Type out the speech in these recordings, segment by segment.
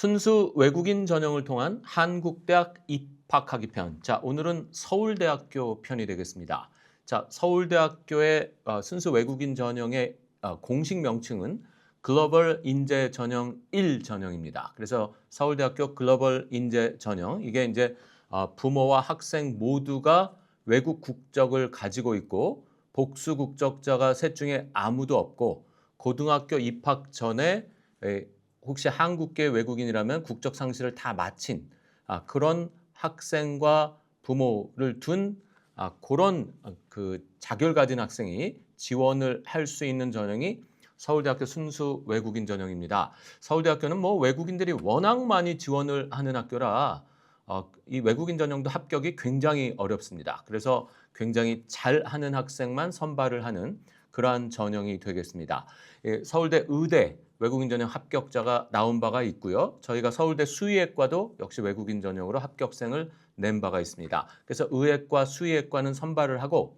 순수 외국인 전형을 통한 한국대학 입학하기 편. 자, 오늘은 서울대학교 편이 되겠습니다. 자, 서울대학교의 어, 순수 외국인 전형의 어, 공식 명칭은 글로벌 인재 전형 1 전형입니다. 그래서 서울대학교 글로벌 인재 전형 이게 이제 어, 부모와 학생 모두가 외국 국적을 가지고 있고 복수 국적자가 셋 중에 아무도 없고 고등학교 입학 전에 에, 혹시 한국계 외국인이라면 국적 상실을 다 마친 아, 그런 학생과 부모를 둔 아, 그런 어, 그 자결 가진 학생이 지원을 할 수 있는 전형이 서울대학교 순수 외국인 전형입니다. 서울대학교는 뭐 외국인들이 워낙 많이 지원을 하는 학교라 어, 이 외국인 전형도 합격이 굉장히 어렵습니다. 그래서 굉장히 잘하는 학생만 선발을 하는 그러한 전형이 되겠습니다. 예, 서울대 의대 외국인 전형 합격자가 나온 바가 있고요. 저희가 서울대 수의학과도 역시 외국인 전형으로 합격생을 낸 바가 있습니다. 그래서 의학과 수의학과는 선발을 하고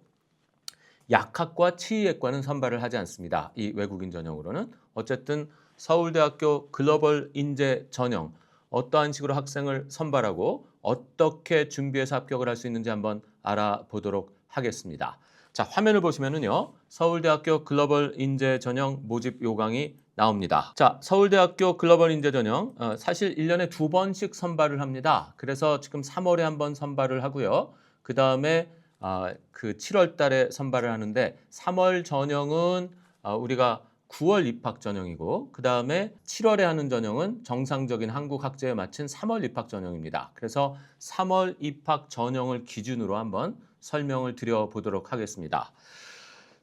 약학과 치의학과는 선발을 하지 않습니다. 이 외국인 전형으로는 어쨌든 서울대학교 글로벌 인재 전형 어떠한 식으로 학생을 선발하고 어떻게 준비해서 합격을 할 수 있는지 한번 알아보도록 하겠습니다. 자, 화면을 보시면은요. 서울대학교 글로벌 인재 전형 모집 요강이 나옵니다. 자, 서울대학교 글로벌 인재 전형 어, 사실 1년에 두 번씩 선발을 합니다. 그래서 지금 3월에 한 번 선발을 하고요. 그다음에 아, 그 7월 달에 선발을 하는데 3월 전형은 아, 우리가 9월 입학 전형이고 그 다음에 7월에 하는 전형은 정상적인 한국 학제에 맞춘 3월 입학 전형입니다. 그래서 3월 입학 전형을 기준으로 한번 설명을 드려보도록 하겠습니다.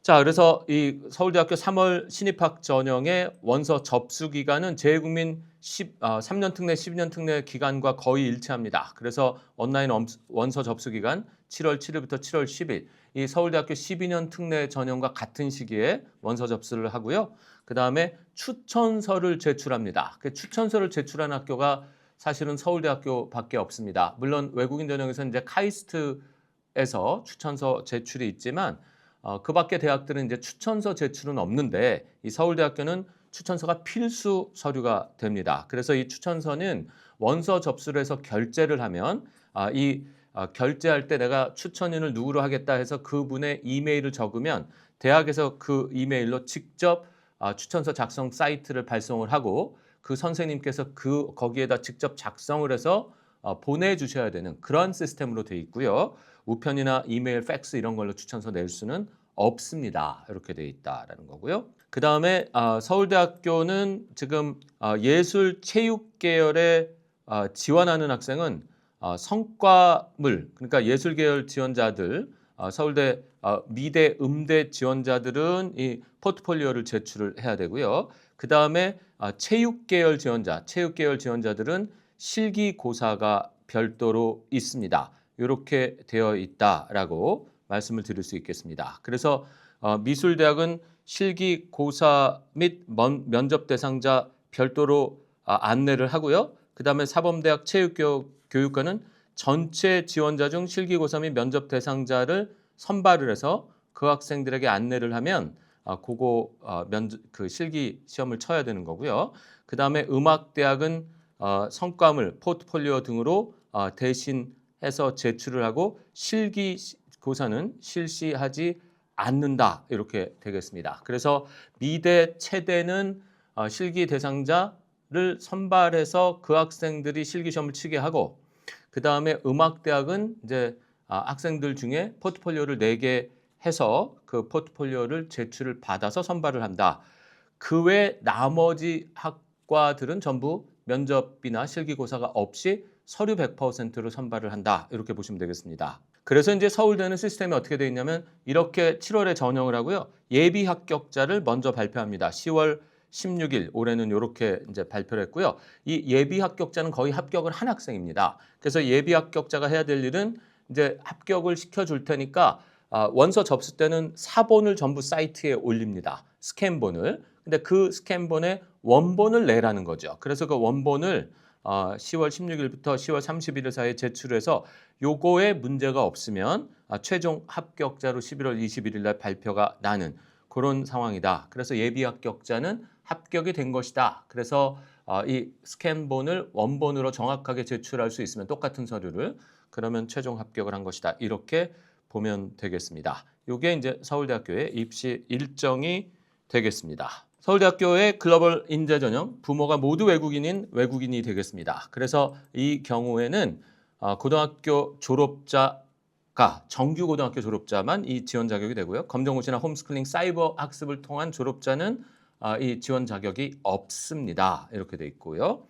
자, 그래서 이 서울대학교 3월 신입학 전형의 원서 접수 기간은 재외국민 10, 어, 3년 특례, 12년 특례 기간과 거의 일치합니다. 그래서 온라인 엄- 원서 접수 기간 7월 7일부터 7월 10일, 이 서울대학교 12년 특례 전형과 같은 시기에 원서 접수를 하고요. 그 다음에 추천서를 제출합니다. 그 추천서를 제출한 학교가 사실은 서울대학교밖에 없습니다. 물론 외국인 전형에서는 이제 카이스트 에서 추천서 제출이 있지만 어, 그 밖에 대학들은 이제 추천서 제출은 없는데 이 서울대학교는 추천서가 필수 서류가 됩니다. 그래서 이 추천서는 원서 접수를 해서 결제를 하면 아, 이 아, 결제할 때 내가 추천인을 누구로 하겠다 해서 그분의 이메일을 적으면 대학에서 그 이메일로 직접 아, 추천서 작성 사이트를 발송을 하고 그 선생님께서 그 거기에다 직접 작성을 해서 어, 보내주셔야 되는 그런 시스템으로 돼 있고요. 우편이나 이메일, 팩스 이런 걸로 추천서 낼 수는 없습니다. 이렇게 돼 있다라는 거고요. 그 다음에 서울대학교는 지금 아, 예술 체육 계열에 아, 지원하는 학생은 아, 성과물 그러니까 예술 계열 지원자들 아, 서울대 아, 미대 음대 지원자들은 이 포트폴리오를 제출을 해야 되고요. 그 다음에 아, 체육 계열 지원자, 체육 계열 지원자들은 실기고사가 별도로 있습니다. 이렇게 되어 있다라고 말씀을 드릴 수 있겠습니다. 그래서 어, 미술대학은 실기 고사 및 먼- 면접 대상자 별도로 아, 안내를 하고요. 그 다음에 사범대학 체육교육과는 전체 지원자 중 실기 고사 및 면접 대상자를 선발을 해서 그 학생들에게 안내를 하면 아, 그거 어, 면접 그 실기 시험을 쳐야 되는 거고요. 그 다음에 음악대학은 어, 성과물, 포트폴리오 등으로 어, 대신 해서 제출을 하고 실기 시- 고사는 실시하지 않는다 이렇게 되겠습니다. 그래서 미대, 체대는 어, 실기 대상자를 선발해서 그 학생들이 실기 시험을 치게 하고 그 다음에 음악대학은 이제 아, 학생들 중에 포트폴리오를 내게 해서 그 포트폴리오를 제출을 받아서 선발을 한다. 그 외 나머지 학과들은 전부 면접이나 실기고사가 없이 서류 100%로 선발을 한다. 이렇게 보시면 되겠습니다. 그래서 이제 서울대는 시스템이 어떻게 되어 있냐면 이렇게 7월에 전형을 하고요. 예비 합격자를 먼저 발표합니다. 10월 16일 올해는 이렇게 이제 발표를 했고요. 이 예비 합격자는 거의 합격을 한 학생입니다. 그래서 예비 합격자가 해야 될 일은 이제 합격을 시켜줄 테니까 아, 원서 접수 때는 사본을 전부 사이트에 올립니다. 스캔본을. 근데 그 스캔본에 원본을 내라는 거죠. 그래서 그 원본을 어, 10월 16일부터 10월 31일 사이에 제출해서 요거에 문제가 없으면 아, 최종 합격자로 11월 21일 날 발표가 나는 그런 상황이다. 그래서 예비 합격자는 합격이 된 것이다. 그래서 어, 이 스캔본을 원본으로 정확하게 제출할 수 있으면 똑같은 서류를 그러면 최종 합격을 한 것이다. 이렇게 보면 되겠습니다. 이게 이제 서울대학교의 입시 일정이 되겠습니다. 서울대학교의 글로벌 인재 전형 부모가 모두 외국인인 외국인이 되겠습니다. 그래서 이 경우에는 어, 고등학교 졸업자가 정규 고등학교 졸업자만 이 지원 자격이 되고요. 검정고시나 홈스쿨링 사이버 학습을 통한 졸업자는 아, 이 지원 자격이 없습니다. 이렇게 돼 있고요.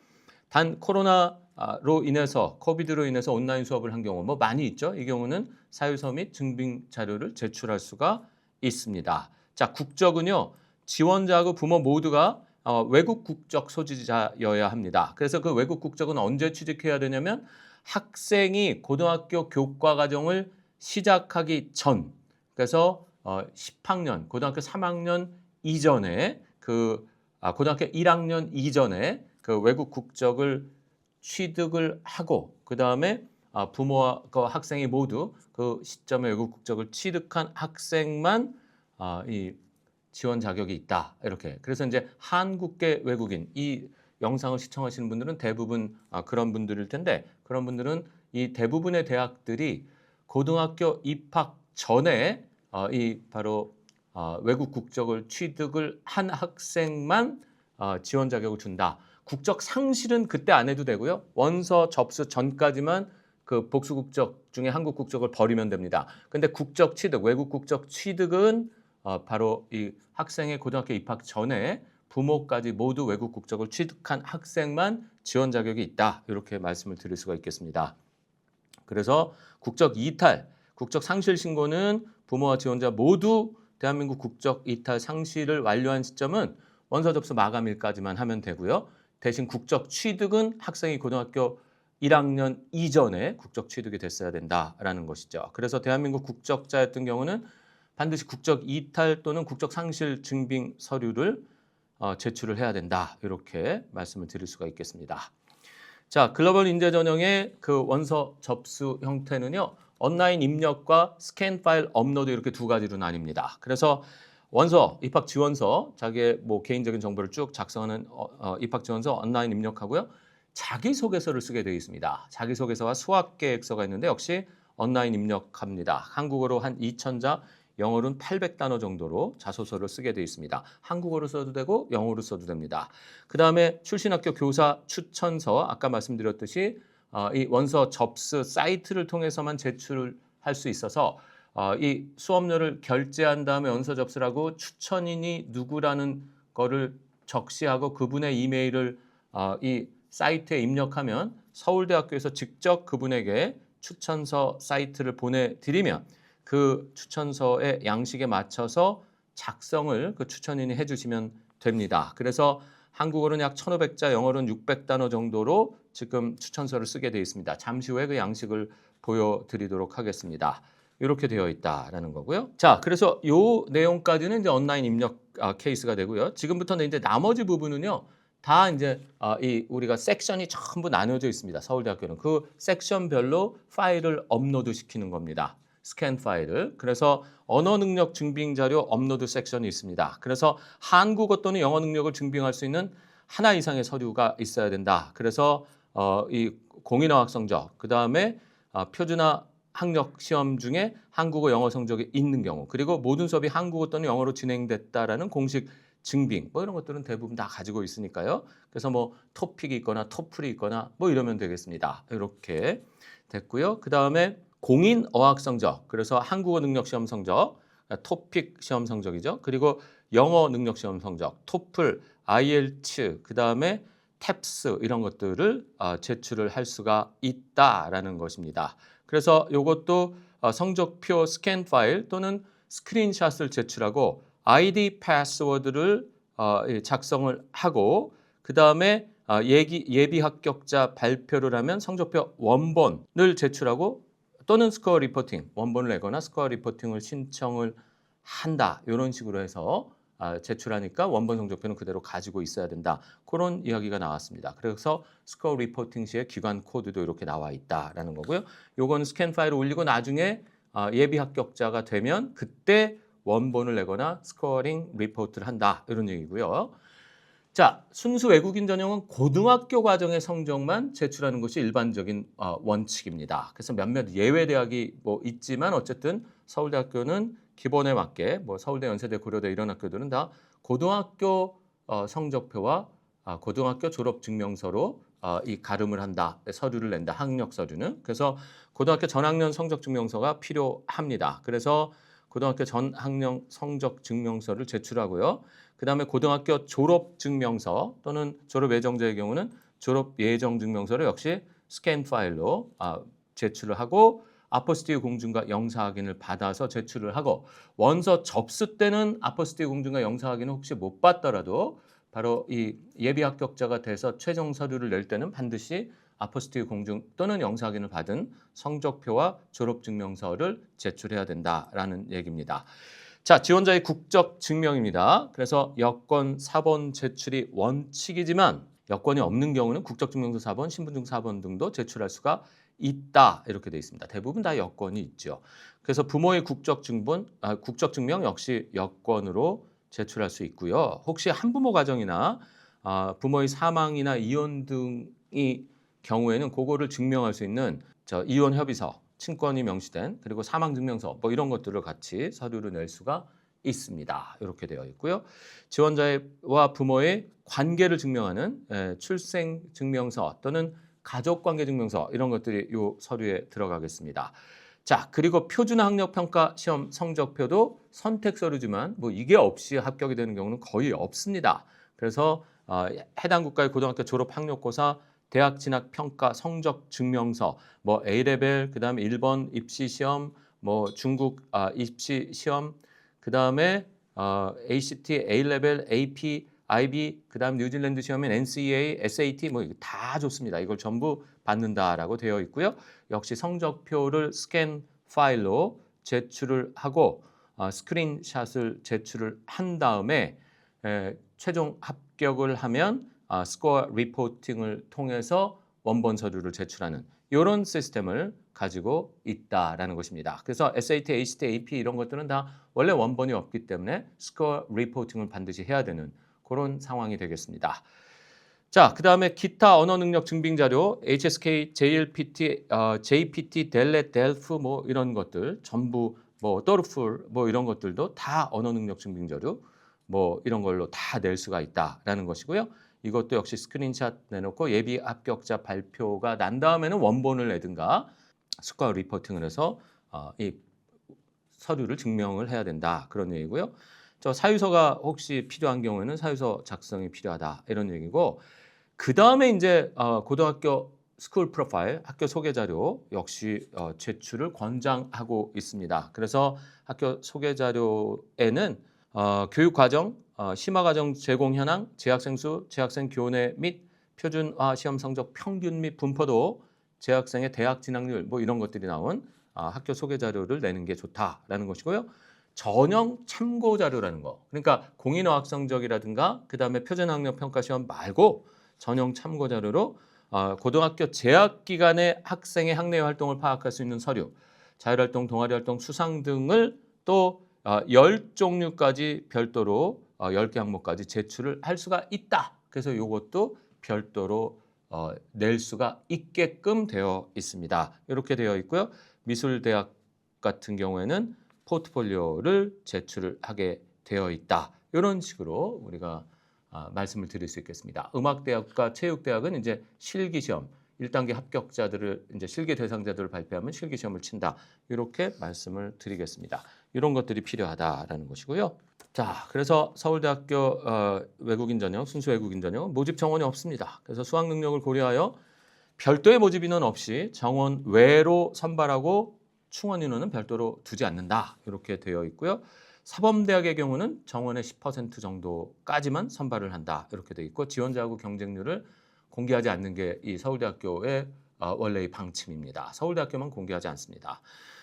단 코로나로 인해서 코비드로 인해서 온라인 수업을 한 경우 뭐 많이 있죠. 이 경우는 사유서 및 증빙 자료를 제출할 수가 있습니다. 자, 국적은요. 지원자하고 부모 모두가 어, 외국 국적 소지자여야 합니다. 그래서 그 외국 국적은 언제 취득해야 되냐면 학생이 고등학교 교과 과정을 시작하기 전 그래서 어, 10학년 고등학교 3학년 이전에 그 아, 고등학교 1학년 이전에 그 외국 국적을 취득을 하고 그 다음에 아, 부모와 그 학생이 모두 그 시점에 외국 국적을 취득한 학생만 아, 이 지원 자격이 있다 이렇게 그래서 이제 한국계 외국인 이 영상을 시청하시는 분들은 대부분 아, 그런 분들일 텐데 그런 분들은 이 대부분의 대학들이 고등학교 입학 전에 어, 이 바로 어, 외국 국적을 취득을 한 학생만 어, 지원 자격을 준다. 국적 상실은 그때 안 해도 되고요. 원서 접수 전까지만 그 복수 국적 중에 한국 국적을 버리면 됩니다. 근데 국적 취득, 외국 국적 취득은 어, 바로 이 학생의 고등학교 입학 전에 부모까지 모두 외국 국적을 취득한 학생만 지원 자격이 있다. 이렇게 말씀을 드릴 수가 있겠습니다. 그래서 국적 이탈, 국적 상실 신고는 부모와 지원자 모두 대한민국 국적 이탈 상실을 완료한 시점은 원서 접수 마감일까지만 하면 되고요. 대신 국적 취득은 학생이 고등학교 1학년 이전에 국적 취득이 됐어야 된다라는 것이죠. 그래서 대한민국 국적자였던 경우는 반드시 국적 이탈 또는 국적 상실 증빙 서류를 어, 제출을 해야 된다. 이렇게 말씀을 드릴 수가 있겠습니다. 자, 글로벌 인재 전형의 그 원서 접수 형태는요. 온라인 입력과 스캔 파일 업로드 이렇게 두 가지로 나뉩니다. 그래서 원서, 입학 지원서, 자기의 뭐 개인적인 정보를 쭉 작성하는 어, 어, 입학 지원서 온라인 입력하고요. 자기소개서를 쓰게 되어 있습니다. 자기소개서와 수학 계획서가 있는데 역시 온라인 입력합니다. 한국어로 한 2,000자, 영어로는 800단어 정도로 자소서를 쓰게 되어 있습니다. 한국어로 써도 되고 영어로 써도 됩니다. 그 다음에 출신 학교 교사 추천서 아까 말씀드렸듯이 어, 이 원서 접수 사이트를 통해서만 제출을 할수 있어서 어, 이 수업료를 결제한 다음에 원서 접수를 하고 추천인이 누구라는 거를 적시하고 그분의 이메일을 어, 이 사이트에 입력하면 서울대학교에서 직접 그분에게 추천서 사이트를 보내드리면 그 추천서의 양식에 맞춰서 작성을 그 추천인이 해주시면 됩니다. 그래서 한국어로는 약 1,500자, 영어로는 600단어 정도로 지금 추천서를 쓰게 되어 있습니다. 잠시 후에 그 양식을 보여드리도록 하겠습니다. 이렇게 되어 있다라는 거고요. 자, 그래서 요 내용까지는 이제 온라인 입력 아, 케이스가 되고요. 지금부터는 이제 나머지 부분은요. 다 이제 아, 이 우리가 섹션이 전부 나눠져 있습니다. 서울대학교는 그 섹션별로 파일을 업로드 시키는 겁니다. 스캔 파일을. 그래서 언어 능력 증빙 자료 업로드 섹션이 있습니다. 그래서 한국어 또는 영어 능력을 증빙할 수 있는 하나 이상의 서류가 있어야 된다. 그래서 어, 이 공인어 학 성적, 그 다음에 어, 표준화 학력 시험 중에 한국어 영어 성적이 있는 경우, 그리고 모든 수업이 한국어 또는 영어로 진행됐다라는 공식 증빙, 뭐 이런 것들은 대부분 다 가지고 있으니까요. 그래서 뭐 토픽이 있거나 토플이 있거나 뭐 이러면 되겠습니다. 이렇게 됐고요. 그 다음에 공인 어학 성적, 그래서 한국어 능력 시험 성적, 토픽 시험 성적이죠. 그리고 영어 능력 시험 성적, 토플, IELTS, 그 다음에 탭스 이런 것들을 어, 제출을 할 수가 있다라는 것입니다. 그래서 이것도 어, 성적표 스캔 파일 또는 스크린샷을 제출하고 아이디 패스워드를 어, 작성을 하고 그 다음에 예비 합격자 발표를 하면 성적표 원본을 제출하고 또는 스코어 리포팅 원본을 내거나 스코어 리포팅을 신청을 한다 이런 식으로 해서 아, 제출하니까 원본 성적표는 그대로 가지고 있어야 된다 그런 이야기가 나왔습니다. 그래서 스코어 리포팅 시에 기관 코드도 이렇게 나와 있다라는 거고요. 요건 스캔 파일을 올리고 나중에 아, 예비 합격자가 되면 그때 원본을 내거나 스코어링 리포트를 한다 이런 얘기고요. 자, 순수 외국인 전형은 고등학교 과정의 성적만 제출하는 것이 일반적인 어, 원칙입니다. 그래서 몇몇 예외 대학이 뭐 있지만 어쨌든 서울대학교는 기본에 맞게 뭐 서울대, 연세대, 고려대 이런 학교들은 다 고등학교 어, 성적표와 아, 고등학교 졸업 증명서로 어, 이 가름을 한다, 서류를 낸다, 학력 서류는 그래서 고등학교 전학년 성적 증명서가 필요합니다. 그래서 고등학교 전학년 성적 증명서를 제출하고요. 그 다음에 고등학교 졸업 증명서 또는 졸업 예정자의 경우는 졸업 예정 증명서를 역시 스캔 파일로 아, 제출을 하고 아포스티브 공증과 영사 확인을 받아서 제출을 하고 원서 접수 때는 아포스티브 공증과 영사 확인을 혹시 못 받더라도 바로 이 예비 합격자가 돼서 최종 서류를 낼 때는 반드시 아포스티브 공증 또는 영사 확인을 받은 성적표와 졸업 증명서를 제출해야 된다라는 얘기입니다. 자, 지원자의 국적 증명입니다. 그래서 여권 4번 제출이 원칙이지만 여권이 없는 경우는 국적증명서 4번, 신분증 4번 등도 제출할 수가 있다 이렇게 돼 있습니다. 대부분 다 여권이 있죠. 그래서 부모의 국적 증본, 아, 국적 증명 역시 여권으로 제출할 수 있고요. 혹시 한부모 가정이나 아, 부모의 사망이나 이혼 등이 경우에는 그거를 증명할 수 있는 저 이혼 협의서, 친권이 명시된 그리고 사망 증명서 뭐 이런 것들을 같이 서류를 낼 수가 있습니다. 이렇게 되어 있고요. 지원자와 부모의 관계를 증명하는 에, 출생 증명서 또는 가족 관계 증명서 이런 것들이 이 서류에 들어가겠습니다. 자, 그리고 표준 학력 평가 시험 성적표도 선택 서류지만 뭐 이게 없이 합격이 되는 경우는 거의 없습니다. 그래서 어, 해당 국가의 고등학교 졸업 학력고사 대학 진학 평가 성적 증명서 뭐 A 레벨 그다음에 일본 입시 시험 뭐 중국 아, 입시 시험 그다음에 어, ACT A 레벨 AP IB 그다음 뉴질랜드 시험인 NCEA SAT 뭐 다 좋습니다. 이걸 전부 받는다라고 되어 있고요. 역시 성적표를 스캔 파일로 제출을 하고 어, 스크린샷을 제출을 한 다음에 에, 최종 합격을 하면 아, 스코어 리포팅을 통해서 원본 서류를 제출하는 이런 시스템을 가지고 있다라는 것입니다. 그래서 SAT, ACT, AP 이런 것들은 다 원래 원본이 없기 때문에 스코어 리포팅을 반드시 해야 되는 그런 상황이 되겠습니다. 자, 그 다음에 기타 언어 능력 증빙 자료, HSK, JLPT, 어, JPT, 델레, 델프 뭐 이런 것들 전부 뭐 또르풀 뭐 이런 것들도 다 언어 능력 증빙 자료 뭐 이런 걸로 다 낼 수가 있다라는 것이고요. 이것도 역시 스크린샷 내놓고 예비 합격자 발표가 난 다음에는 원본을 내든가 스코어 리포팅을 해서 어, 이 서류를 증명을 해야 된다 그런 얘기고요. 저 사유서가 혹시 필요한 경우에는 사유서 작성이 필요하다 이런 얘기고 그 다음에 이제 어, 고등학교 스쿨 프로파일 학교 소개 자료 역시 어, 제출을 권장하고 있습니다. 그래서 학교 소개 자료에는 어, 교육 과정, 어, 심화 과정 제공 현황, 재학생 수, 재학생 교내 및 표준화 시험 성적 평균 및 분포도, 재학생의 대학 진학률 뭐 이런 것들이 나온 아, 학교 소개 자료를 내는 게 좋다라는 것이고요. 전형 참고 자료라는 거. 그러니까 공인어학 성적이라든가 그다음에 표준 학력 평가 시험 말고 전형 참고 자료로 어, 고등학교 재학 기간의 학생의 학내 활동을 파악할 수 있는 서류, 자율활동, 동아리 활동, 수상 등을 또 어, 10종류까지 별도로 어, 10개 항목까지 제출을 할 수가 있다. 그래서 이것도 별도로 어, 낼 수가 있게끔 되어 있습니다. 이렇게 되어 있고요. 미술대학 같은 경우에는 포트폴리오를 제출을 하게 되어 있다. 이런 식으로 우리가 아, 말씀을 드릴 수 있겠습니다. 음악대학과 체육대학은 이제 실기 시험 1단계 합격자들을 이제 실기 대상자들을 발표하면 실기 시험을 친다. 이렇게 말씀을 드리겠습니다. 이런 것들이 필요하다라는 것이고요. 자, 그래서 서울대학교 어, 외국인 전형, 순수 외국인 전형 모집 정원이 없습니다. 그래서 수학 능력을 고려하여 별도의 모집 인원 없이 정원 외로 선발하고 충원 인원은 별도로 두지 않는다. 이렇게 되어 있고요. 사범대학의 경우는 정원의 10% 정도까지만 선발을 한다. 이렇게 되어 있고 지원자하고 경쟁률을 공개하지 않는 게 이 서울대학교의 어, 원래의 방침입니다. 서울대학교만 공개하지 않습니다.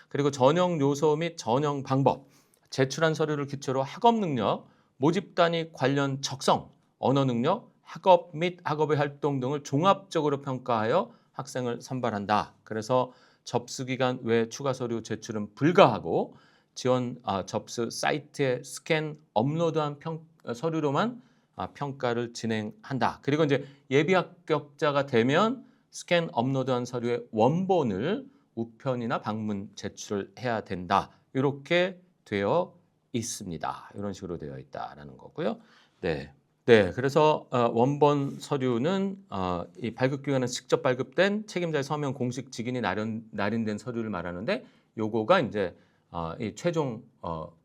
그리고 전형 요소 및 전형 방법, 제출한 서류를 기초로 학업 능력, 모집 단위 관련 적성, 언어 능력, 학업 및 학업의 활동 등을 종합적으로 평가하여 학생을 선발한다. 그래서 접수 기간 외 추가 서류 제출은 불가하고 지원 아, 접수 사이트에 스캔 업로드한 평, 어, 서류로만 아, 평가를 진행한다. 그리고 이제 예비 합격자가 되면 스캔 업로드한 서류의 원본을 우편이나 방문 제출을 해야 된다. 이렇게 되어 있습니다. 이런 식으로 되어 있다라는 거고요. 네. 네, 그래서 어, 원본 서류는 어, 이 발급 기관은 직접 발급된 책임자의 서명 공식 직인이 날인, 날인된 서류를 말하는데 요거가 이제 어, 이 최종 어,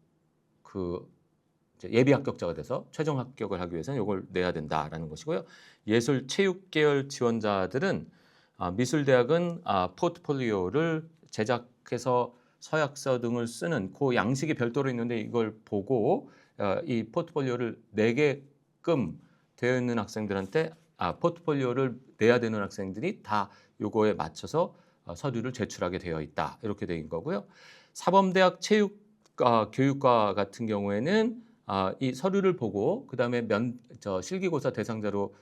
그 예비 합격자가 돼서 최종 합격을 하기 위해서는 요걸 내야 된다라는 것이고요. 예술 체육 계열 지원자들은 아, 미술대학은 아, 포트폴리오를 제작해서 서약서 등을 쓰는 그 양식이 별도로 있는데 이걸 보고 어, 이 포트폴리오를 내게끔 되어 있는 학생들한테 아, 포트폴리오를 내야 되는 학생들이 다 요거에 맞춰서 어, 서류를 제출하게 되어 있다 이렇게 있는 거고요. 사범대학 체육 아, 교육과 같은 경우에는 아, 이 서류를 보고 그 다음에 면 저 실기고사 대상자로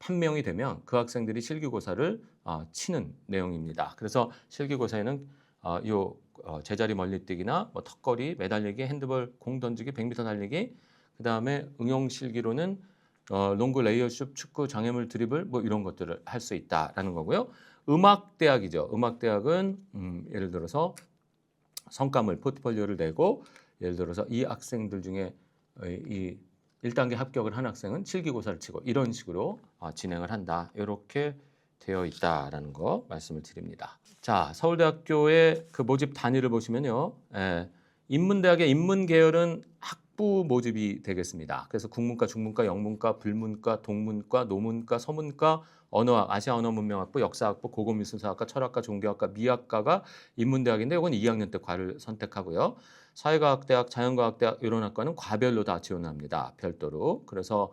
판명이 되면 그 학생들이 실기고사를 아, 치는 내용입니다. 그래서 실기고사에는 아, 요 어, 제자리 멀리뛰기나 뭐 턱걸이, 매달리기, 핸드볼, 공 던지기, 100m 달리기, 그 다음에 응용 실기로는 어, 농구, 레이어슛, 축구, 장애물 드리블 뭐 이런 것들을 할 수 있다라는 거고요. 음악 대학이죠. 음악 대학은 음, 예를 들어서 성과물 포트폴리오를 내고 예를 들어서 이 학생들 중에 어, 이 1단계 합격을 한 학생은 실기고사를 치고 이런 식으로 아, 진행을 한다. 이렇게 되어 있다라는 거 말씀을 드립니다. 자, 서울대학교의 그 모집 단위를 보시면요. 예, 인문대학의 인문 계열은 학 부 모집이 되겠습니다. 그래서 국문과, 중문과, 영문과, 불문과, 동문과, 노문과, 서문과, 언어학, 아시아 언어 문명학부, 역사학부, 고고미술사학과, 철학과, 종교학과, 미학과가 인문대학인데 이건 2학년 때 과를 선택하고요. 사회과학대학, 자연과학대학 이런 학과는 과별로 다 지원합니다. 별도로. 그래서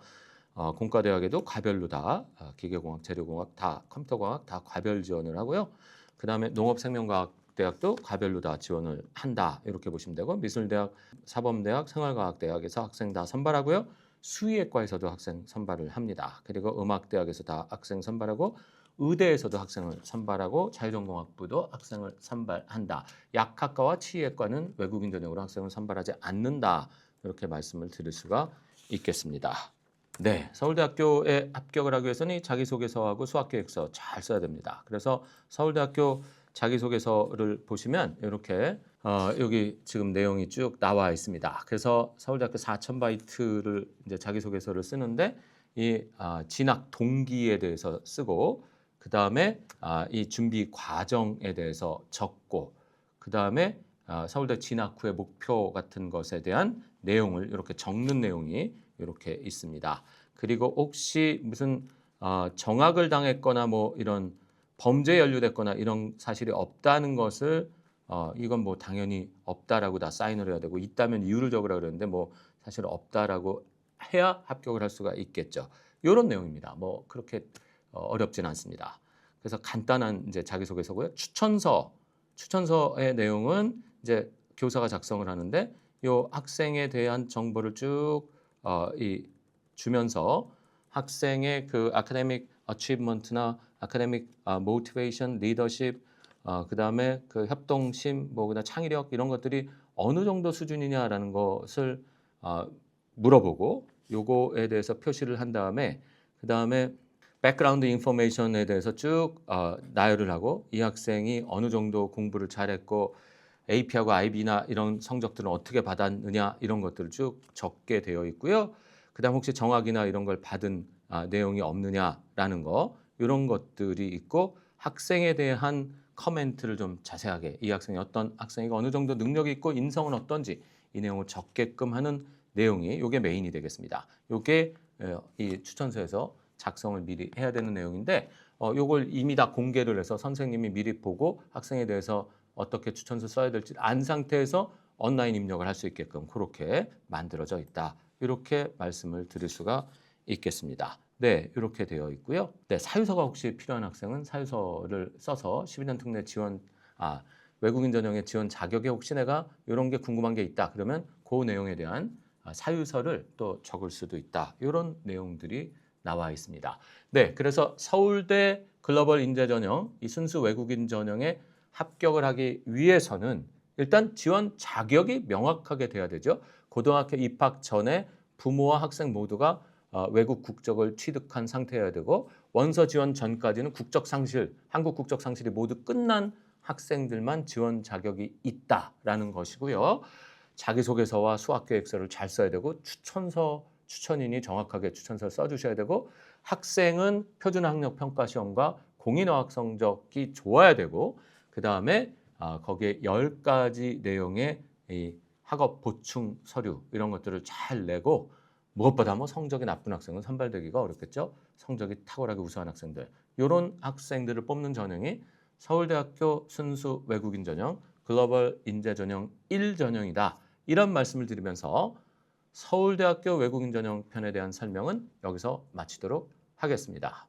어, 공과대학에도 과별로 다 어, 기계공학, 재료공학, 다 컴퓨터공학 다 과별 지원을 하고요. 그 다음에 농업생명과학 대학도 과별로 다 지원을 한다 이렇게 보시면 되고 미술대학, 사범대학, 생활과학대학에서 학생 다 선발하고요. 수의학과에서도 학생 선발을 합니다. 그리고 음악대학에서 다 학생 선발하고 의대에서도 학생을 선발하고 자유전공학부도 학생을 선발한다. 약학과와 치의학과는 외국인 전형으로 학생을 선발하지 않는다. 이렇게 말씀을 드릴 수가 있겠습니다. 네, 서울대학교에 합격을 하기 위해서는 이 자기소개서하고 수학계획서 잘 써야 됩니다. 그래서 서울대학교 자기소개서를 보시면 이렇게 어, 여기 지금 내용이 쭉 나와 있습니다. 그래서 서울대학교 4천 바이트를 이제 자기소개서를 쓰는데 이 아, 진학 동기에 대해서 쓰고 그 다음에 아, 이 준비 과정에 대해서 적고 그 다음에 아, 서울대 진학 후의 목표 같은 것에 대한 내용을 이렇게 적는 내용이 이렇게 있습니다. 그리고 혹시 무슨 어, 정학을 당했거나 뭐 이런 범죄에 연루됐거나 이런 사실이 없다는 것을 어, 이건 뭐 당연히 없다라고 다 사인을 해야 되고 있다면 이유를 적으라 그랬는데 뭐 사실 없다라고 해야 합격을 할 수가 있겠죠. 이런 내용입니다. 뭐 그렇게 어, 어렵진 않습니다. 그래서 간단한 이제 자기소개서고요. 추천서, 추천서의 내용은 이제 교사가 작성을 하는데 요 학생에 대한 정보를 쭉 어, 이 주면서 학생의 그 아카데믹 어치브먼트나 아카데믹 어, 모티베이션, 리더십, 어, 그다음에 그 협동심, 뭐 그다음 창의력 이런 것들이 어느 정도 수준이냐라는 것을 어, 물어보고 요거에 대해서 표시를 한 다음에 그다음에 백그라운드 인포메이션에 대해서 쭉 어, 나열을 하고 이 학생이 어느 정도 공부를 잘했고 AP하고 IB나 이런 성적들은 어떻게 받았느냐 이런 것들을 쭉 적게 되어 있고요. 그다음 혹시 정학이나 이런 걸 받은 아, 내용이 없느냐라는 거 이런 것들이 있고 학생에 대한 커멘트를 좀 자세하게 이 학생이 어떤 학생이가 어느 정도 능력이 있고 인성은 어떤지 이 내용을 적게끔 하는 내용이 이게 메인이 되겠습니다. 이게 이 추천서에서 작성을 미리 해야 되는 내용인데 어, 요걸 이미 다 공개를 해서 선생님이 미리 보고 학생에 대해서 어떻게 추천서 써야 될지 안 상태에서 온라인 입력을 할 수 있게끔 그렇게 만들어져 있다. 이렇게 말씀을 드릴 수가 있겠습니다. 네, 이렇게 되어 있고요. 네, 사유서가 혹시 필요한 학생은 사유서를 써서 12년 특례 지원 아, 외국인 전형의 지원 자격에 혹시 내가 이런 게 궁금한 게 있다. 그러면 그 내용에 대한 아, 사유서를 또 적을 수도 있다. 이런 내용들이 나와 있습니다. 네, 그래서 서울대 글로벌 인재 전형, 이 순수 외국인 전형에 합격을 하기 위해서는 일단 지원 자격이 명확하게 돼야 되죠. 고등학교 입학 전에 부모와 학생 모두가 어, 외국 국적을 취득한 상태여야 되고 원서 지원 전까지는 국적 상실, 한국 국적 상실이 모두 끝난 학생들만 지원 자격이 있다라는 것이고요. 자기소개서와 수학계획서를 잘 써야 되고 추천서 추천인이 정확하게 추천서를 써주셔야 되고 학생은 표준학력평가 시험과 공인어학 성적이 좋아야 되고 그 다음에 아, 거기에 열 가지 내용의 이 학업 보충 서류 이런 것들을 잘 내고 무엇보다 뭐 성적이 나쁜 학생은 선발되기가 어렵겠죠. 성적이 탁월하게 우수한 학생들 이런 학생들을 뽑는 전형이 서울대학교 순수 외국인 전형 글로벌 인재 전형 1 전형이다. 이런 말씀을 드리면서 서울대학교 외국인 전형 편에 대한 설명은 여기서 마치도록 하겠습니다.